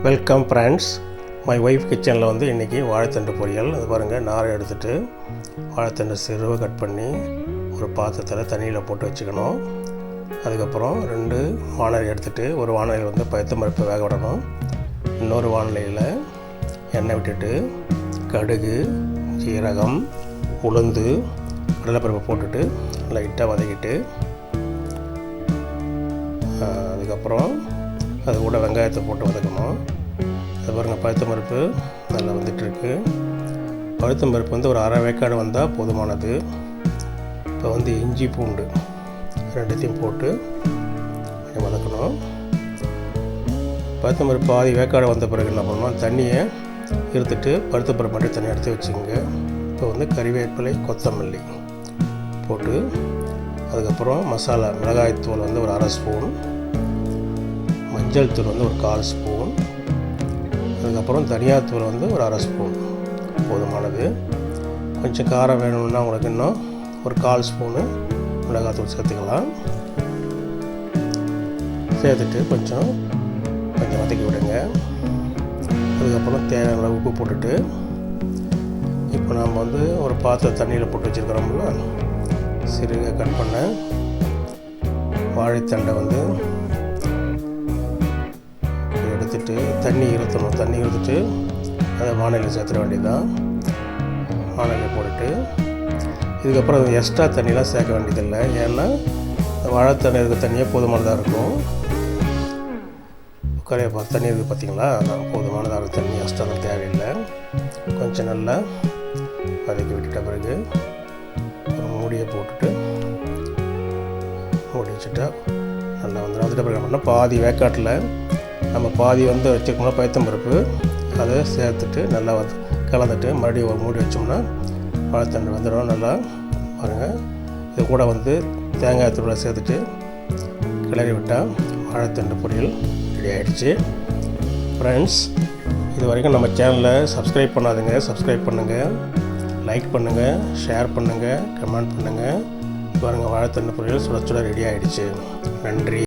Welcome friends my wife கிச்சனில் வந்து இன்றைக்கி வாழைத்தண்டு பொரியல். அது பாருங்கள் நாரை எடுத்துகிட்டு வாழைத்தண்டு சிறுவை கட் பண்ணி ஒரு பாத்திரத்தில் தண்ணியில் போட்டு வச்சுக்கணும். அதுக்கப்புறம் ரெண்டு வானலை எடுத்துகிட்டு ஒரு வானலியில் வந்து பயத்தம் பருப்பு வேக விடணும். இன்னொரு வானிலையில் எண்ணெய் விட்டுட்டு கடுகு சீரகம் உளுந்து கடலைப்பருப்பு போட்டுட்டு லைட்டாக வதக்கிட்டு அதுக்கப்புறம் அது கூட வெங்காயத்தை போட்டு வதக்கணும். அது பாருங்கள் பழுத்த பருப்பு நல்லா வந்துட்டுருக்கு பழுத்த பருப்பு வந்து ஒரு அரை வேக்காடு வந்தால் போதுமானது. இப்போ வந்து இஞ்சி பூண்டு ரெண்டுத்தையும் போட்டு கொஞ்சம் வதக்கணும். பழுத்த பருப்பு பாதி வேக்காடு வந்த பிறகு என்ன பண்ணணும் தண்ணியை இருத்துட்டு பருத்த பருப்பு மட்டும் தண்ணி எடுத்து வச்சுங்க இப்போ வந்து கறிவேப்பிலை கொத்தமல்லி போட்டு அதுக்கப்புறம் மசாலா மிளகாய்த்தூள் வந்து ஒரு அரை ஸ்பூன். மஞ்சள் தூள் வந்து ஒரு கால் ஸ்பூன். அதுக்கப்புறம் தனியாத்தூள் வந்து ஒரு அரை ஸ்பூன். போதுமானது கொஞ்சம் காரம் வேணும்னா உங்களுக்கு இன்னும் ஒரு கால் ஸ்பூனு மிளகாத்தூள் சேர்த்துக்கலாம். சேர்த்துட்டு கொஞ்சம் கொஞ்சம் வதக்கி விடுங்க. அதுக்கப்புறம் தேவையான அளவு உப்பு போட்டுட்டு இப்போ நம்ம வந்து ஒரு பாத்திரம் தண்ணியில் போட்டு வச்சுருக்கிறோம்ல சிறுக கட் பண்ண வாழைத்தண்டை வந்து தண்ணி இருத்தணும். தண்ணி இருந்துட்டு அதை வானிலையில் சேர்த்துட வேண்டியதுதான். வானிலையில் போட்டுட்டு இதுக்கப்புறம் எக்ஸ்ட்ரா தண்ணிலாம் சேர்க்க வேண்டியதில்லை. ஏன்னா வாழைத்தண்ணி இருக்க தண்ணியே போதுமானதாக இருக்கும். கரையை தண்ணி இருக்குது பார்த்தீங்களா? அதான் போதுமானதாக இருக்க தண்ணி எக்ஸ்ட்ரா தேவையில்லை. கொஞ்சம் நல்லா வதக்கி விட்டுட்ட பிறகு மூடியை போட்டுட்டு மூடி வச்சுட்டா நல்லா வந்துடும். வந்துட்ட பிறகு என்ன பண்ணால் பாதி வேக்காட்டில் நம்ம பாதி வந்து வச்சுக்கணும் பயத்தம்பருப்பு அதை சேர்த்துட்டு நல்லா வந்து கலந்துட்டு மறுபடியும் ஒரு மூடி வச்சோம்னா வாழைத்தண்டு வந்துடும் நல்லா. பாருங்கள் இது கூட வந்து தேங்காய் தூளை சேர்த்துட்டு கிளறி விட்டால் வாழைத்தண்டு பொரியல் ரெடி ஆகிடுச்சு ஃப்ரெண்ட்ஸ் இது வரைக்கும் நம்ம சேனலை சப்ஸ்கிரைப் பண்ணாதுங்க. சப்ஸ்கிரைப் பண்ணுங்கள் லைக் பண்ணுங்கள் ஷேர் பண்ணுங்கள் கமெண்ட் பண்ணுங்கள் பாருங்கள் வாழைத்தண்டு பொரியல் சுட சுட ரெடி ஆகிடுச்சு நன்றி.